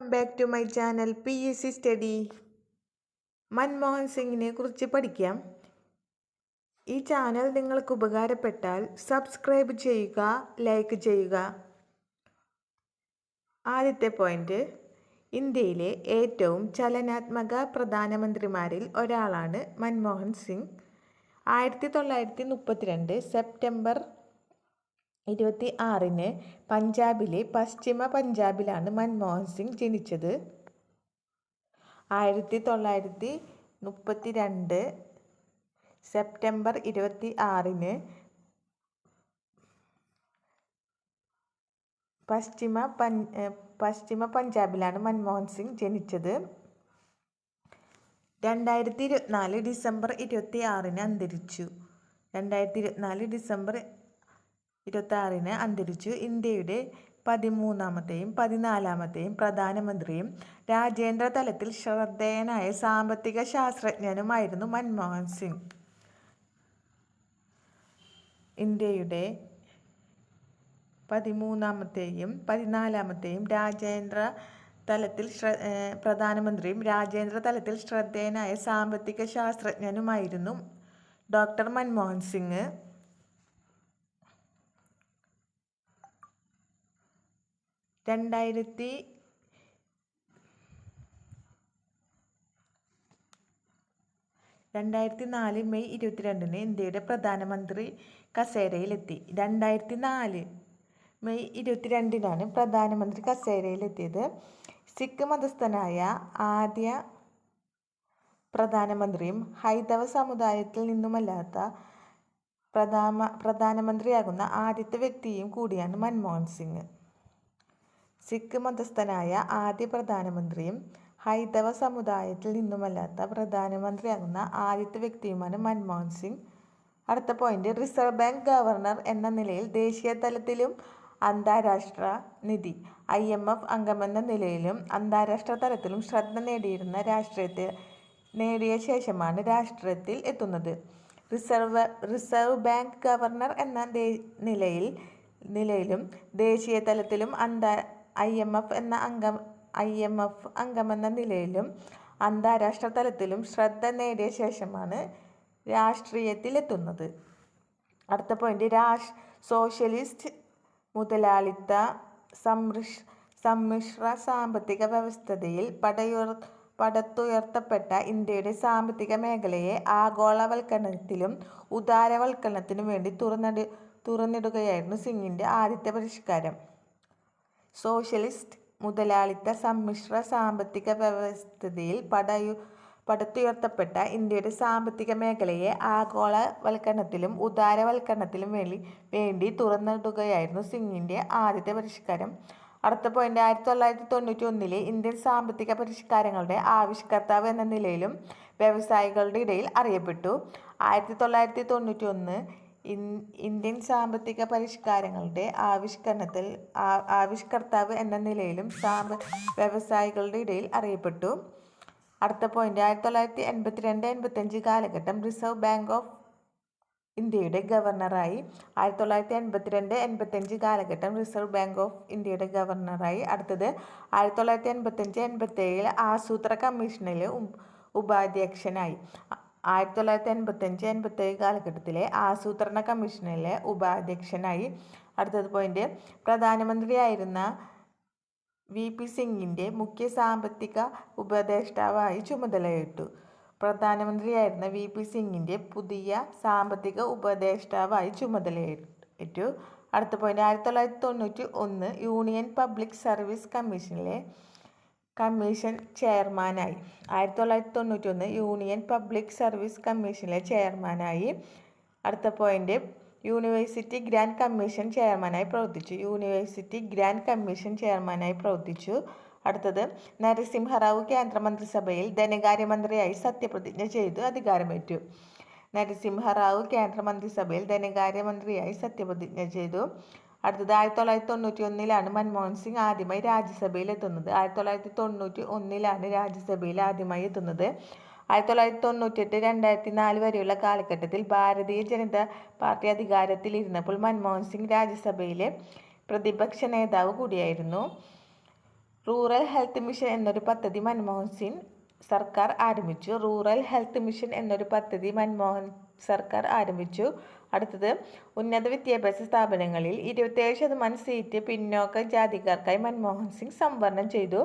Back to my channel P S C study Manmohan സിംഗിനെ കുറിച്ച് പഠിക്കാം. ഈ ചാനൽ നിങ്ങൾക്ക് ഉപകാരപ്പെട്ടാൽ സബ്സ്ക്രൈബ് ചെയ്യുക ലൈക്ക് ചെയ്യുക. ആദ്യത്തെ പോയിന്റ് ഇന്ത്യയിലെ ഏറ്റവും ചലനാത്മക പ്രധാനമന്ത്രിമാരിൽ ഒരാളാണ് മൻമോഹൻ സിംഗ്. ആയിരത്തി തൊള്ളായിരത്തി മുപ്പത്തിരണ്ട് സെപ്റ്റംബർ ഇരുപത്തി ആറിന് പഞ്ചാബിലെ പശ്ചിമ പഞ്ചാബിലാണ് മൻമോഹൻ സിംഗ് ജനിച്ചത്. ആയിരത്തി തൊള്ളായിരത്തി മുപ്പത്തി രണ്ട് സെപ്റ്റംബർ ഇരുപത്തി ആറിന് പശ്ചിമ പശ്ചിമ പഞ്ചാബിലാണ് മൻമോഹൻ സിംഗ് ജനിച്ചത്. രണ്ടായിരത്തി ഇരുപത്തിനാല് ഡിസംബർ ഇരുപത്തി ആറിന് അന്തരിച്ചു. രണ്ടായിരത്തി ഇരുപത്തിനാല് ഡിസംബർ ഇരുപത്തി ആറിന് അന്തരിച്ചു. ഇന്ത്യയുടെ പതിമൂന്നാമത്തെയും പതിനാലാമത്തെയും പ്രധാനമന്ത്രിയും രാജ്യാന്തര തലത്തിൽ ശ്രദ്ധേയനായ സാമ്പത്തിക ശാസ്ത്രജ്ഞനുമായിരുന്നു മൻമോഹൻ സിംഗ്. ഇന്ത്യയുടെ പതിമൂന്നാമത്തെയും പതിനാലാമത്തെയും രാജ്യാന്തര തലത്തിൽ ശ്ര പ്രധാനമന്ത്രിയും രാജ്യാന്തര തലത്തിൽ ശ്രദ്ധേയനായ സാമ്പത്തിക ശാസ്ത്രജ്ഞനുമായിരുന്നു ഡോക്ടർ മൻമോഹൻ സിംഗ്. രണ്ടായിരത്തി രണ്ടായിരത്തി നാല് മെയ് ഇരുപത്തിരണ്ടിന് ഇന്ത്യയുടെ പ്രധാനമന്ത്രി കസേരയിലെത്തി. രണ്ടായിരത്തി നാല് മെയ് ഇരുപത്തിരണ്ടിനാണ് പ്രധാനമന്ത്രി കസേരയിലെത്തിയത്. സിഖ് മതസ്ഥനായ ആദ്യ പ്രധാനമന്ത്രിയും ഹൈന്ദവ സമുദായത്തിൽ നിന്നുമല്ലാത്ത പ്രധാന പ്രധാനമന്ത്രിയാകുന്ന ആദ്യത്തെ വ്യക്തിയും കൂടിയാണ് മൻമോഹൻ സിംഗ്. സിഖ് മതസ്ഥനായ ആദ്യ പ്രധാനമന്ത്രിയും ഹൈന്ദവ സമുദായത്തിൽ നിന്നുമല്ലാത്ത പ്രധാനമന്ത്രിയാകുന്ന ആദ്യത്തെ വ്യക്തിയുമാണ് മൻമോഹൻ സിംഗ്. അടുത്ത പോയിന്റ് റിസർവ് ബാങ്ക് ഗവർണർ എന്ന നിലയിൽ ദേശീയ തലത്തിലും അന്താരാഷ്ട്ര നിധി ഐ എം എഫ് അംഗമെന്ന നിലയിലും അന്താരാഷ്ട്ര തലത്തിലും ശ്രദ്ധ നേടിയിരുന്ന രാഷ്ട്രീയത്തിൽ നേടിയ ശേഷമാണ് രാഷ്ട്രീയത്തിൽ എത്തുന്നത്. റിസർവ് റിസർവ് ബാങ്ക് ഗവർണർ എന്ന നിലയിൽ നിലയിലും ദേശീയ തലത്തിലും അന്താ ഐ എം എഫ് എന്ന അംഗം ഐ എം എഫ് അംഗമെന്ന നിലയിലും അന്താരാഷ്ട്ര തലത്തിലും ശ്രദ്ധ നേടിയ ശേഷമാണ് രാഷ്ട്രീയത്തിലെത്തുന്നത്. അടുത്ത പോയിന്റ് രാഷ് സോഷ്യലിസ്റ്റ് മുതലാളിത്ത സമ്മിഷ് സമ്മിശ്ര സാമ്പത്തിക വ്യവസ്ഥതയിൽ പടയുർ പടത്തുയർത്തപ്പെട്ട ഇന്ത്യയുടെ സാമ്പത്തിക മേഖലയെ ആഗോളവൽക്കരണത്തിലും ഉദാരവൽക്കരണത്തിനും വേണ്ടി തുറന്നിട തുറന്നിടുകയായിരുന്നു സിംഗിന്റെ ആദ്യത്തെ പരിഷ്കാരം. സോഷ്യലിസ്റ്റ് മുതലാളിത്ത സമ്മിശ്ര സാമ്പത്തിക വ്യവസ്ഥിതിയിൽ പടയു പടുത്തുയർത്തപ്പെട്ട ഇന്ത്യയുടെ സാമ്പത്തിക മേഖലയെ ആഗോളവൽക്കരണത്തിലും ഉദാരവൽക്കരണത്തിലും വേണ്ടി വേണ്ടി തുറന്നിടുകയായിരുന്നു സിംഗിന്റെ ആദ്യത്തെ പരിഷ്കാരം. അടുത്ത പോയിന്റ് ആയിരത്തി തൊള്ളായിരത്തി തൊണ്ണൂറ്റി ഒന്നിലെ ഇന്ത്യൻ സാമ്പത്തിക പരിഷ്കാരങ്ങളുടെ ആവിഷ്കർത്താവ് എന്ന നിലയിലും വ്യവസായികളുടെ ഇടയിൽ അറിയപ്പെട്ടു. ആയിരത്തി തൊള്ളായിരത്തി തൊണ്ണൂറ്റി ഒന്ന് ഇന്ത്യൻ സാമ്പത്തിക പരിഷ്കാരങ്ങളുടെ ആവിഷ്കരണത്തിൽ ആവിഷ്കർത്താവ് എന്ന നിലയിലും സാമ്പ വ്യവസായികളുടെ ഇടയിൽ അറിയപ്പെട്ടു. അടുത്ത പോയിന്റ് ആയിരത്തി തൊള്ളായിരത്തി എൺപത്തി രണ്ട് എൺപത്തഞ്ച് കാലഘട്ടം റിസർവ് ബാങ്ക് ഓഫ് ഇന്ത്യയുടെ ഗവർണറായി. ആയിരത്തി തൊള്ളായിരത്തി എൺപത്തിരണ്ട് എൺപത്തഞ്ച് കാലഘട്ടം റിസർവ് ബാങ്ക് ഓഫ് ഇന്ത്യയുടെ ഗവർണറായി. അടുത്തത് ആയിരത്തി തൊള്ളായിരത്തി എൺപത്തഞ്ച് എൺപത്തേഴിൽ ആസൂത്ര കമ്മീഷനിലെ ഉപാധ്യക്ഷനായി. ആയിരത്തി തൊള്ളായിരത്തി എൺപത്തഞ്ച് എൺപത്തേഴ് കാലഘട്ടത്തിലെ ആസൂത്രണ കമ്മീഷനിലെ ഉപാധ്യക്ഷനായി. അടുത്തത് പോയിന്റ് പ്രധാനമന്ത്രിയായിരുന്ന വി. പി. സിംഗിന്റെ മുഖ്യ സാമ്പത്തിക ഉപദേഷ്ടാവായി ചുമതലയിട്ടു പ്രധാനമന്ത്രിയായിരുന്ന വി. പി. സിംഗിന്റെ പുതിയ സാമ്പത്തിക ഉപദേഷ്ടാവായി ചുമതലയേറ്റു. അടുത്ത പോയിന്റ് ആയിരത്തി തൊള്ളായിരത്തി തൊണ്ണൂറ്റി ഒന്ന് യൂണിയൻ പബ്ലിക് സർവീസ് കമ്മീഷനിലെ കമ്മീഷൻ ചെയർമാനായി. ആയിരത്തി തൊള്ളായിരത്തി തൊണ്ണൂറ്റി ഒന്ന് യൂണിയൻ പബ്ലിക് സർവീസ് കമ്മീഷനിലെ ചെയർമാനായി. അടുത്ത പോയിന്റ്. യൂണിവേഴ്സിറ്റി ഗ്രാൻഡ് കമ്മീഷൻ ചെയർമാനായി പ്രവർത്തിച്ചു. യൂണിവേഴ്സിറ്റി ഗ്രാൻഡ് കമ്മീഷൻ ചെയർമാനായി പ്രവർത്തിച്ചു. അടുത്തത്. നരസിംഹറാവു കേന്ദ്രമന്ത്രിസഭയിൽ ധനകാര്യമന്ത്രിയായി സത്യപ്രതിജ്ഞ ചെയ്തു. അധികാരമേറ്റു. നരസിംഹറാവു കേന്ദ്രമന്ത്രിസഭയിൽ ധനകാര്യമന്ത്രിയായി സത്യപ്രതിജ്ഞ ചെയ്തു. അടുത്തത് ആയിരത്തി തൊള്ളായിരത്തി തൊണ്ണൂറ്റി ഒന്നിലാണ് മൻമോഹൻ സിംഗ് ആദ്യമായി രാജ്യസഭയിൽ എത്തുന്നത് ആയിരത്തി തൊള്ളായിരത്തി തൊണ്ണൂറ്റി ഒന്നിലാണ് രാജ്യസഭയിൽ ആദ്യമായി എത്തുന്നത്. ആയിരത്തി തൊള്ളായിരത്തി തൊണ്ണൂറ്റെട്ട് രണ്ടായിരത്തി നാല് വരെയുള്ള കാലഘട്ടത്തിൽ ഭാരതീയ ജനതാ പാർട്ടി അധികാരത്തിലിരുന്നപ്പോൾ മൻമോഹൻ സിംഗ് രാജ്യസഭയിലെ പ്രതിപക്ഷ നേതാവ് കൂടിയായിരുന്നു. റൂറൽ ഹെൽത്ത് മിഷൻ എന്നൊരു പദ്ധതി മൻമോഹൻ സിംഗ് സർക്കാർ ആരംഭിച്ചു. റൂറൽ ഹെൽത്ത് മിഷൻ എന്നൊരു പദ്ധതി മൻമോഹൻ സർക്കാർ ആരംഭിച്ചു. അടുത്തത് ഉന്നത വിദ്യാഭ്യാസ സ്ഥാപനങ്ങളിൽ ഇരുപത്തേഴ് ശതമാനം സീറ്റ് പിന്നോക്ക ജാതിക്കാർക്കായി മൻമോഹൻ സിംഗ് സംവരണം ചെയ്തു.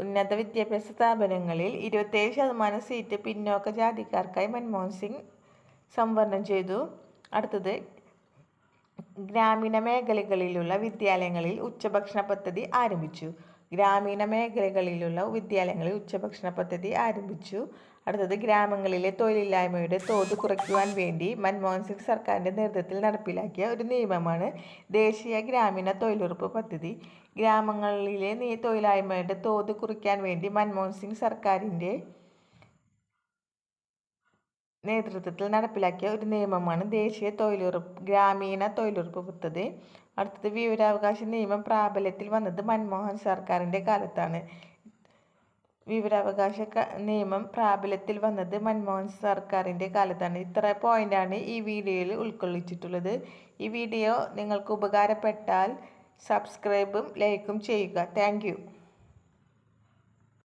ഉന്നത വിദ്യാഭ്യാസ സ്ഥാപനങ്ങളിൽ ഇരുപത്തേഴ് ശതമാനം സീറ്റ് പിന്നോക്ക ജാതിക്കാർക്കായി മൻമോഹൻ സിംഗ് സംവരണം ചെയ്തു. അടുത്തത് ഗ്രാമീണ മേഖലകളിലുള്ള വിദ്യാലയങ്ങളിൽ ഉച്ചഭക്ഷണ പദ്ധതി ആരംഭിച്ചു. ഗ്രാമീണ മേഖലകളിലുള്ള വിദ്യാലയങ്ങളിൽ ഉച്ചഭക്ഷണ പദ്ധതി ആരംഭിച്ചു. അടുത്തത് ഗ്രാമങ്ങളിലെ തൊഴിലില്ലായ്മയുടെ തോത് കുറയ്ക്കുവാൻ വേണ്ടി മൻമോഹൻ സിംഗ് സർക്കാരിന്റെ നേതൃത്വത്തിൽ നടപ്പിലാക്കിയ ഒരു നിയമമാണ് ദേശീയ ഗ്രാമീണ തൊഴിലുറപ്പ് പദ്ധതി. ഗ്രാമങ്ങളിലെ തൊഴിലില്ലായ്മയുടെ തോത് കുറയ്ക്കാൻ വേണ്ടി മൻമോഹൻ സിംഗ് സർക്കാരിന്റെ നേതൃത്വത്തിൽ നടപ്പിലാക്കിയ ഒരു നിയമമാണ് ദേശീയ തൊഴിലുറപ്പ് ഗ്രാമീണ തൊഴിലുറപ്പ് പദ്ധതി. അടുത്തത് വിവരാവകാശ നിയമം പ്രാബല്യത്തിൽ വന്നത് മൻമോഹൻ സർക്കാരിന്റെ കാലത്താണ്. വിവരാവകാശ നിയമം പ്രാബല്യത്തിൽ വന്നത് മൻമോഹൻ സർക്കാരിന്റെ കാലത്താണ്. ഇത്ര പോയിന്റാണ് ഈ വീഡിയോയിൽ ഉൾക്കൊള്ളിച്ചിട്ടുള്ളത്. ഈ വീഡിയോ നിങ്ങൾക്ക് ഉപകാരപ്പെട്ടാൽ സബ്സ്ക്രൈബും ലൈക്കും ചെയ്യുക. താങ്ക്